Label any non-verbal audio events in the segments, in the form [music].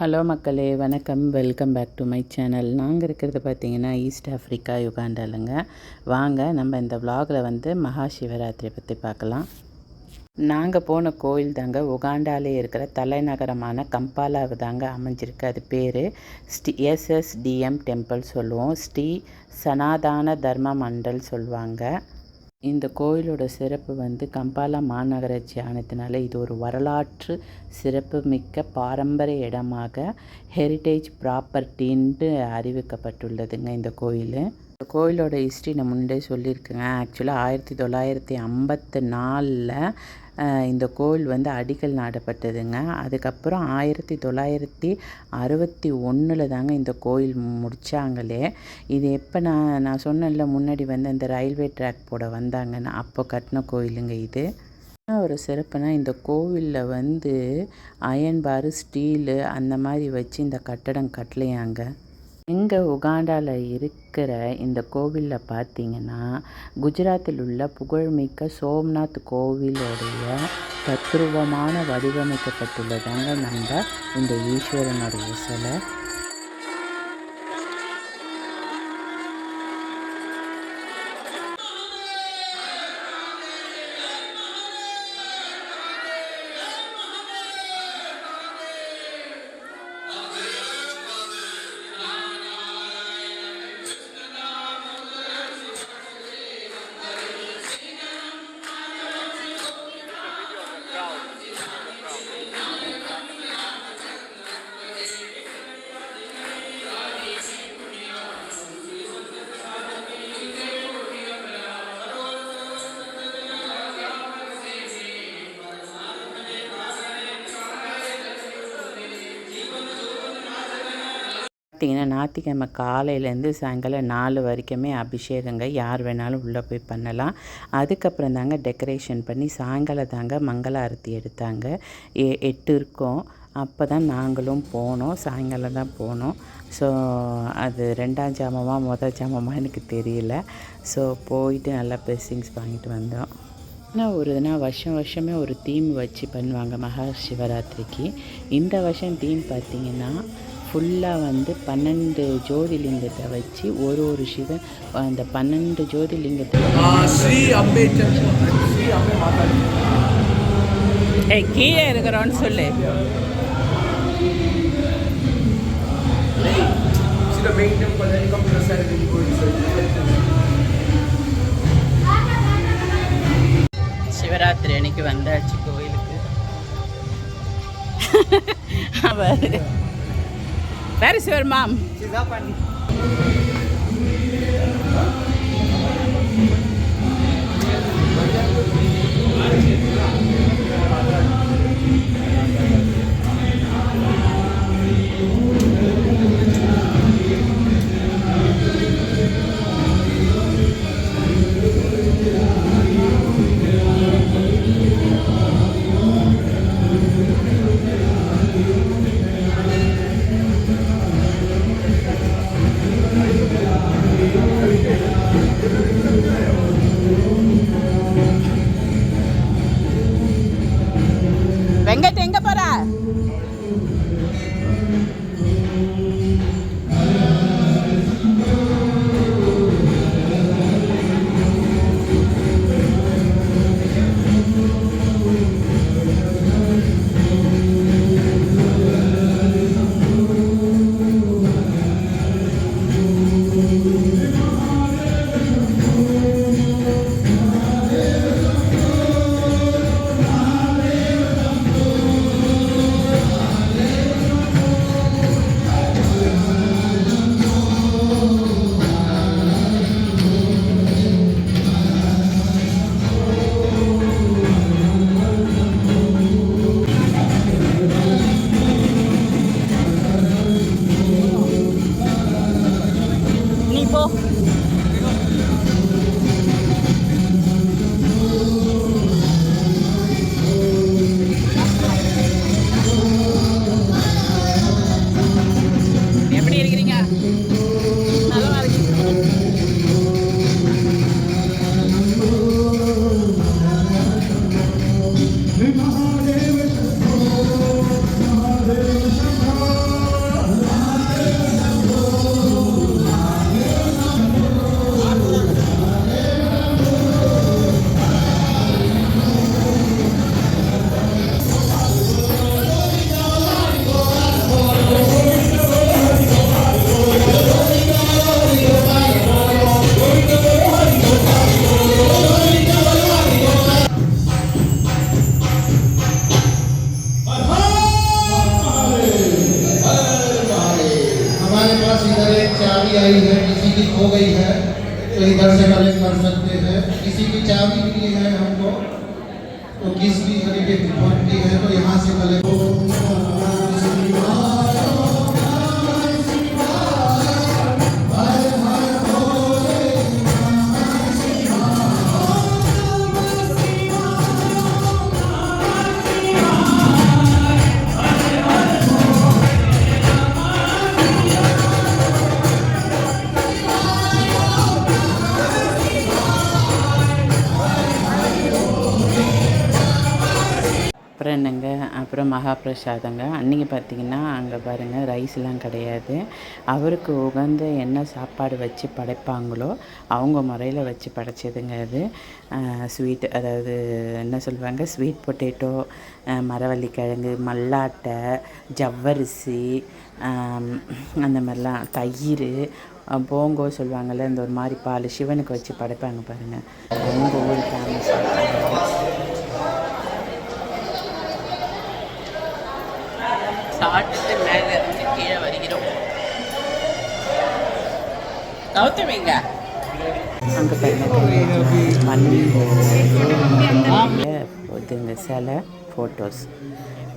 Hello மக்களே வணக்கம். Welcome back to my channel நாங்கள் இருக்கிறது பார்த்திங்கன்னா ஈஸ்ட் ஆஃப்ரிக்கா யுகாண்டாலுங்க வாங்க நம்ம இந்த விலாகில் வந்து மகா சிவராத்திரி பற்றி பார்க்கலாம். நாங்கள் போன கோயில் தாங்க உகாண்டாலே இருக்கிற தலைநகரமான கம்பாலாவு தாங்க அமைஞ்சிருக்கு. அது பேர் ஸ்ரீ எஸ்எஸ்டிஎம் டெம்பிள் சொல்லுவோம். ஸ்ரீ சனாதான தர்ம மண்டல் சொல்லுவாங்க. இந்த கோயிலோட சிறப்பு வந்து கம்பாலா மாநகராட்சி ஆனதுனால இது ஒரு வரலாற்று சிறப்புமிக்க பாரம்பரிய இடமாக ஹெரிட்டேஜ் ப்ராப்பர்ட்டின்ட்டு அறிவிக்கப்பட்டுள்ளதுங்க இந்த கோயில். இந்த கோயிலோட ஹிஸ்ட்ரி நான் முன்னே சொல்லியிருக்கேங்க. ஆக்சுவலாக ஆயிரத்தி தொள்ளாயிரத்தி ஐம்பத்து நாலில் இந்த கோயில் வந்து அடிக்கல் நாடப்பட்டதுங்க. அதுக்கப்புறம் ஆயிரத்தி தொள்ளாயிரத்தி அறுபத்தி ஒன்றில் தாங்க இந்த கோயில் முடித்தாங்களே இது எப்போ நான் நான் சொன்னேன்ல முன்னாடி வந்து அந்த ரயில்வே ட்ராக் போட வந்தாங்கன்னு அப்போ கட்டின கோயிலுங்க இது. ஒரு சிறப்புனா இந்த கோவிலில் வந்து அயன் பாரு ஸ்டீலு அந்த மாதிரி வச்சு இந்த கட்டடம் கட்டலையாங்க. எங்கள் உகாண்டாவில் இருக்கிற இந்த கோவிலில் பார்த்தீங்கன்னா குஜராத்தில் உள்ள புகழ்மிக்க சோம்நாத் கோவிலுடைய தத்ரூபமான வடிவமைக்கப்பட்டுள்ளதாங்க நம்ம இந்த ஈஸ்வரனுடைய சிலை. பார்த்தீங்கன்னா ஞாயிற்றுக்கிழமை காலையிலேருந்து சாயங்காலம் நாலு வரைக்குமே அபிஷேகங்க. யார் வேணாலும் உள்ளே போய் பண்ணலாம். அதுக்கப்புறம் தாங்க டெக்கரேஷன் பண்ணி சாயங்காலம் தாங்க மங்கள ஆரத்தி எடுத்தாங்க. எ எட்டு இருக்கோம். அப்போ தான் நாங்களும் போனோம். சாயங்காலம் தான் போனோம். ஸோ அது ரெண்டாம் ஜாமமாக மொதல் ஜாமமாக எனக்கு தெரியல. ஸோ போயிட்டு நல்லா பிளெஸ்ஸிங்ஸ் வாங்கிட்டு வந்தோம். ஆனால் ஒரு நாள் வருஷம் வருஷமே ஒரு தீம் வச்சு பண்ணுவாங்க மகா சிவராத்திரிக்கு இந்த வருஷம் தீம் பார்த்தீங்கன்னா ஃபுல்லாக வந்து பன்னெண்டு ஜோதிலிங்கத்தை வச்சு ஒரு ஒரு சிவன் அந்த பன்னெண்டு ஜோதிலிங்கத்தை கீழே இருக்கிறோன்னு சொல்லு. சிவராத்திரி அன்னைக்கு வந்தாச்சு கோயிலுக்கு. [laughs] அவர். That is your mom? She's up and... आई है, किसी की खो गई है तो इधर से कलेक्ट कर सकते हैं। किसी की चाबी भी है हमको तो किस भी तरीके की फ़ोन की है तो यहाँ से कलेक्ट என்னங்க? அப்புறம் மகா பிரசாதங்க அன்றைக்கி பார்த்திங்கன்னா அங்கே பாருங்கள் ரைஸ்லாம் கிடையாது. அவருக்கு உகந்த என்ன சாப்பாடு வச்சு படைப்பாங்களோ அவங்க முறையில் வச்சு படைச்சதுங்க அது. ஸ்வீட் அதாவது என்ன சொல்லுவாங்க? ஸ்வீட் பொட்டேட்டோ மரவள்ளி கிழங்கு மல்லாட்டை ஜவ்வரிசி அந்த மாதிரிலாம் தயிர் போங்கோ சொல்லுவாங்கள்ல இந்த ஒரு மாதிரி பால் சிவனுக்கு வச்சு படைப்பாங்க பாருங்கள் ரொம்ப ஊர் ஃபேமஸ் சாப்பிட்டு மேலே இருந்து கீழே வருகிறோம். கௌதமிங்க அங்கே இதுங்க சிலை ஃபோட்டோஸ்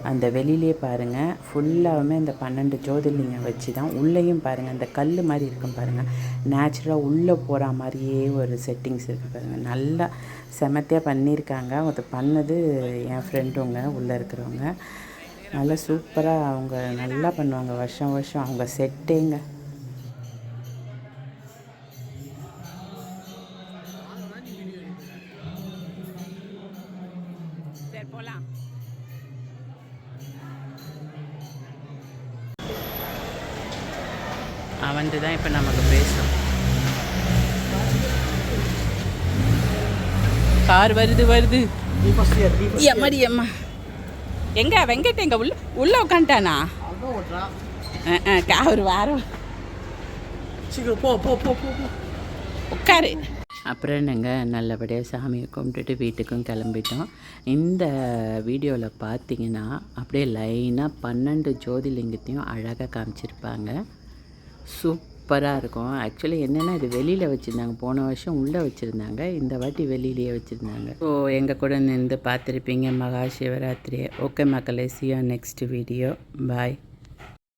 அந்த வெளியிலே பாருங்கள் ஃபுல்லாகவுமே அந்த பன்னெண்டு ஜோதிர்லிங்கம் வச்சு தான் உள்ளேயும் பாருங்கள் அந்த கல் மாதிரி இருக்கும் பாருங்கள் நேச்சுரலாக உள்ளே போகிற மாதிரியே ஒரு செட்டிங்ஸ் இருக்குது பாருங்கள் நல்லா செமத்தியாக பண்ணியிருக்காங்க. அது பண்ணது என் ஃப்ரெண்டுங்க உள்ளே இருக்கிறவங்க. நல்லா சூப்பராக அவங்க நல்லா பண்ணுவாங்க வருஷம் வருஷம். அவங்க செட்டேங்க. அவன்ட்டு தான் இப்போ நமக்கு பேசும் கார் வருது வருது. எம்மாடி அம்மா எங்க வெங்கட் எங்க? உள்ள உள்ள உட்காந்துட்டானா அவர் வாரம் உட்காரு அப்புறம் என்னங்க நல்லபடியாக சாமியை கும்பிட்டுட்டு வீட்டுக்கும் கிளம்பிட்டோம். இந்த வீடியோவில் பார்த்தீங்கன்னா அப்படியே லைனாக பன்னெண்டு ஜோதிலிங்கத்தையும் அழகாக காமிச்சிருப்பாங்க. சூப்பராக இருக்கும். ஆக்சுவலி என்னென்னா இது வெளியில் வச்சுருந்தாங்க. போன வருஷம் உள்ளே வச்சுருந்தாங்க. இந்த வாட்டி வெளியிலேயே வச்சுருந்தாங்க. ஸோ எங்கள் கூட நின்று பார்த்துருப்பீங்க. மகா சிவராத்திரியை ஓகே மக்களே சியா நெக்ஸ்ட் வீடியோ பாய்